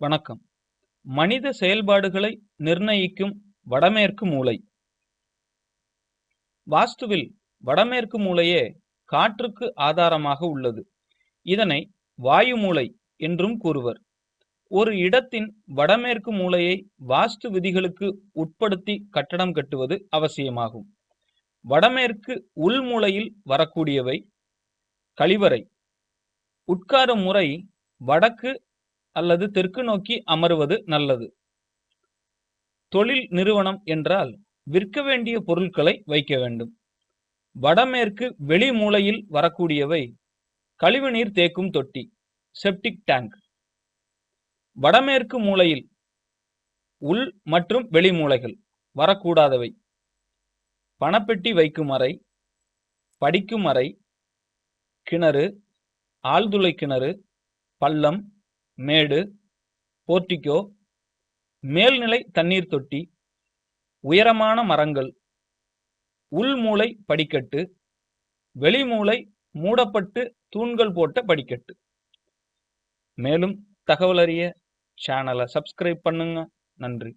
வணக்கம். மனித செயல்பாடுகளை நிர்ணயிக்கும் வடமேற்கு மூலை. வாஸ்துவில் வடமேற்கு மூலையே காற்றுக்கு ஆதாரமாக உள்ளது. இதனை வாயு மூளை என்றும் கூறுவர். ஒரு இடத்தின் வடமேற்கு மூலையை வாஸ்து விதிகளுக்கு உட்படுத்தி கட்டடம் கட்டுவது அவசியமாகும். வடமேற்கு உள்மூலையில் வரக்கூடியவை கழிவறை. உட்காரும் முறை வடக்கு அல்லது தெற்கு நோக்கி அமருவது நல்லது. தொழில் நிறுவனம் என்றால் விற்க வேண்டிய பொருட்களை வைக்க வேண்டும். வடமேற்கு வெளி மூலையில் வரக்கூடியவை கழிவுநீர் தேக்கும் தொட்டி செப்டிக் டேங்க் வடமேற்கு மூலையில் உள் மற்றும் வெளி மூலைகள் வரக்கூடாதவை. பணப்பெட்டி வைக்கும் அறை படிக்கும் அறை கிணறு ஆழ்துளை கிணறு பள்ளம் மேடு போர்டிகோ மேல்நிலை தண்ணீர் தொட்டி உயரமான மரங்கள் உள்மூளை படிக்கட்டு வெளிமூளை மூடப்பட்டு தூண்கள் போட்ட படிக்கட்டு. மேலும் தகவல் அறிய சேனலை சப்ஸ்கிரைப் பண்ணுங்க. நன்றி.